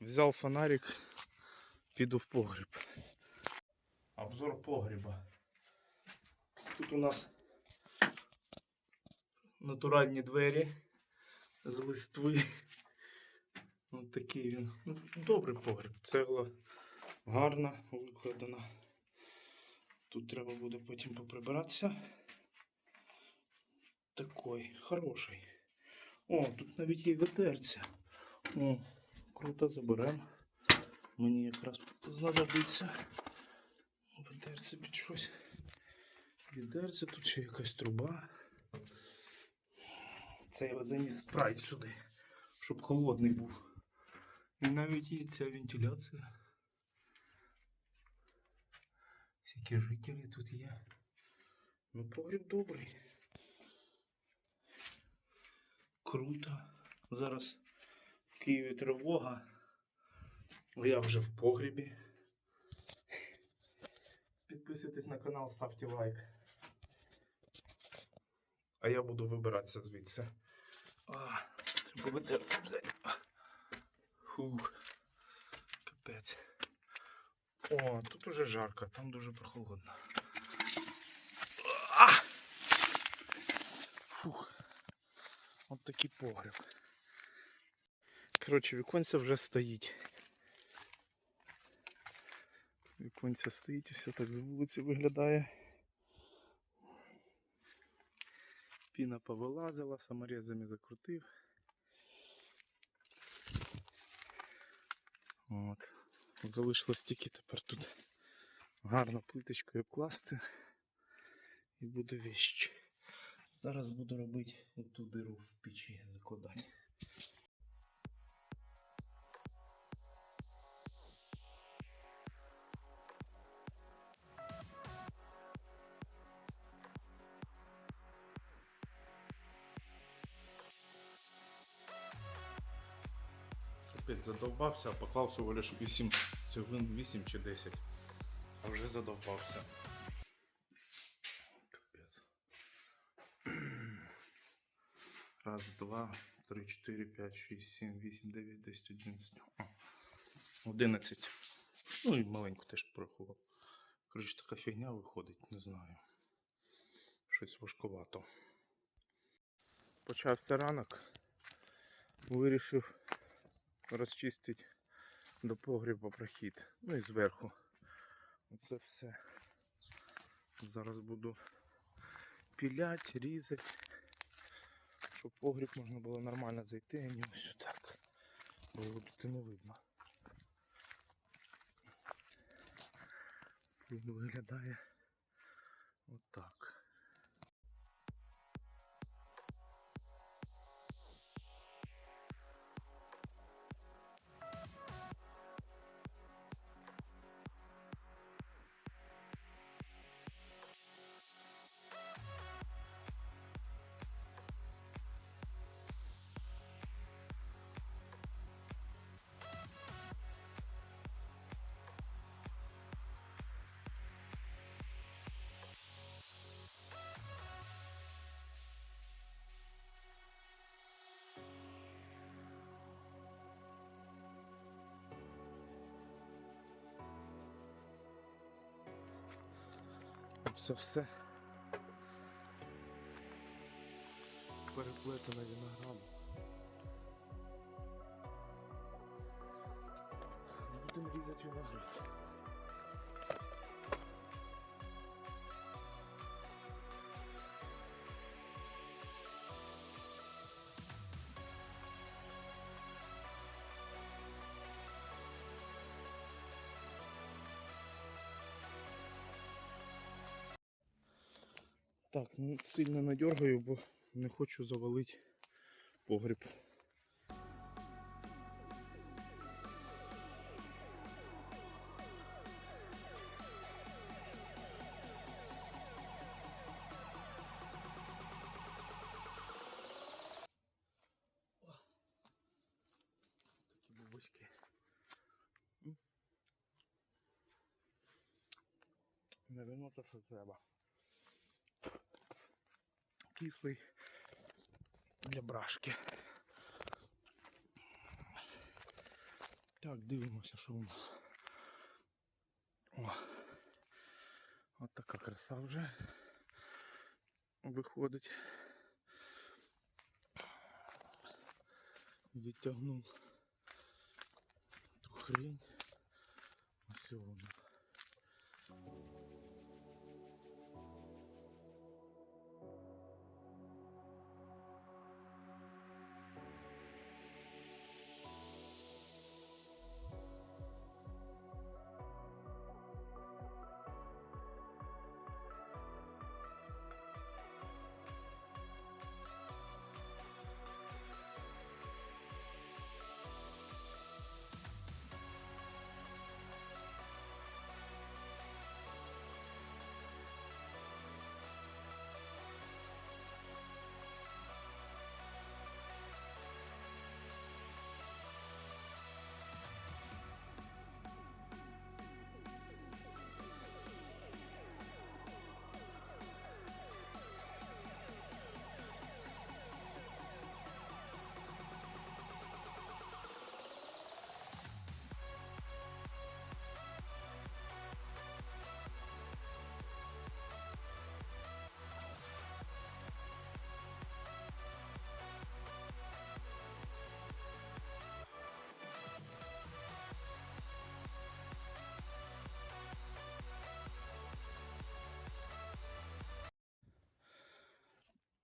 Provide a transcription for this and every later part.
Взяв фонарик, піду в погріб. Обзор погріба. Тут у нас натуральні двері з листви. Ось такий він. Ну, добрий погріб. Цегла гарна викладена. Тут треба буде потім поприбиратися. Такий хороший. О, тут навіть є ведерця. О, круто заберемо. Мені якраз знадобиться. Ведерце під щось. Відерце, тут ще якась труба. Це я заніс спрайт сюди, щоб холодний був. І навіть є ця вентиляція. Всякі жителі тут є. Ну, погріб добрий. Круто. Зараз Києві тривога. Я вже в погрібі. Підписуйтесь на канал, ставте лайк. А я буду вибиратися звідси. А, треба видерти взяти. Фух. Капець. О, тут уже жарко, там дуже прохолодно. А! Фух. От такий погреб. Коротше, віконце вже стоїть. Віконце стоїть, все так з вулиці виглядає. Піна повилазила, саморезами закрутив. От. Залишилось тільки тепер тут гарно плиточкою обкласти і буде віщ. Зараз буду робити ту диру в печі закладати. Капець, задовбався, поклав всього лиш 8 цеглин, 8 чи 10. А вже задовбався. Капець. Раз, два, три, чотири, п'ять, шість, сім, вісім, дев'ять, десять, одинадцять. Одинадцять. Ну і маленьку теж порахував. Коротше, така фігня виходить, не знаю. Щось важкувато. Почався ранок. Вирішив розчистити до погріба прохід. Ну і зверху. Оце все. Зараз буду пілять, різати, щоб погріб можна було нормально зайти, а не ось так. Бо його тут не видно. Він виглядає отак. Це все переплетено виноградом. Будемо різати виноград. Так, ну, сильно надергаю, бо не хочу завалити погріб. М. Наверно, то, що треба. Кислий для брашки. Так, дивимося, що у нас. О. От така краса вже виходить. Відтягнув ту хрень. Ось воно.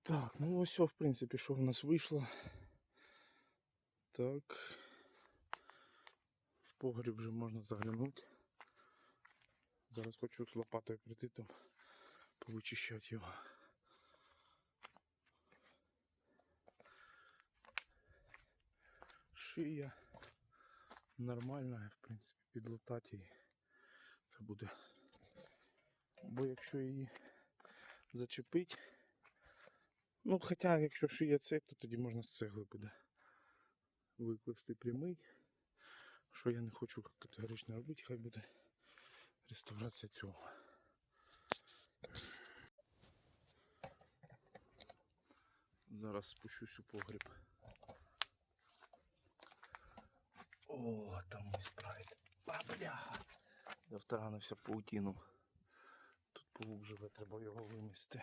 Так, ну ось, все, в принципі, що в нас вийшло. Так. В погріб вже можна заглянути. Зараз хочу з лопатою прийти там, повичищати його. Шия нормальна, в принципі, підлатати її. Це буде. Бо якщо її зачепить, Ну, хоча, якщо шиє цей, то тоді можна з цегли буде викласти прямий. Що я не хочу категорично робити, хай буде реставрація цього. Зараз спущусь у погріб. О, там мій спрайт. А, бляха! Я втаранився в паутину. Тут паук живе, треба його винести.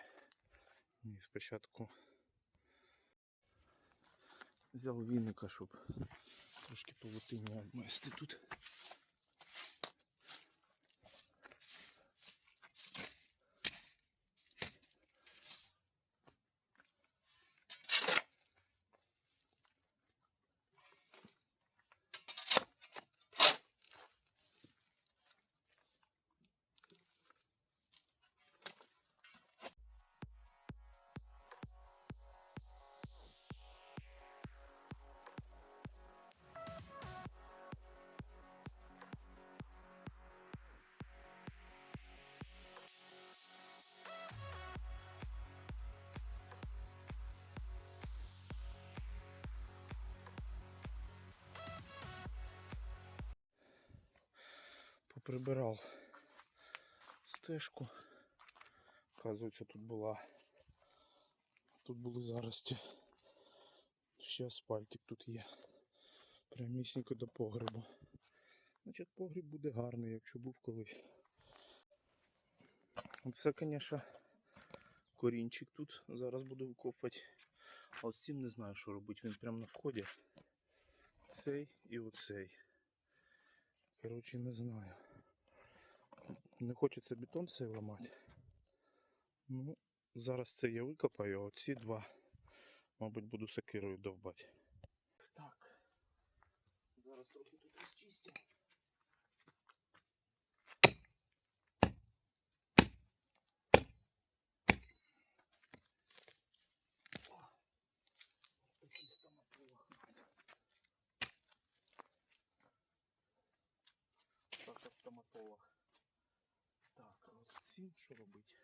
Ні, спочатку взяв віника, щоб трошки полотиння обмести тут. Поприбирав стежку. Оказується, тут була. Тут були зарості. Ще асфальтик тут є. Прямісінько до погребу. Значить погріб буде гарний, якщо був колись. Це, звісно, корінчик тут. Зараз буду викопувати. А от цим не знаю, що робити. Він прямо на вході. Цей і оцей. Коротше, не знаю. Не хочеться бетон цей ламати. Ну, зараз це я викопаю, а оці два, мабуть, буду сокирою довбати. Так. Зараз трохи тут розчистю. О, стоматолог у. Так, стоматолог. Цим що робити?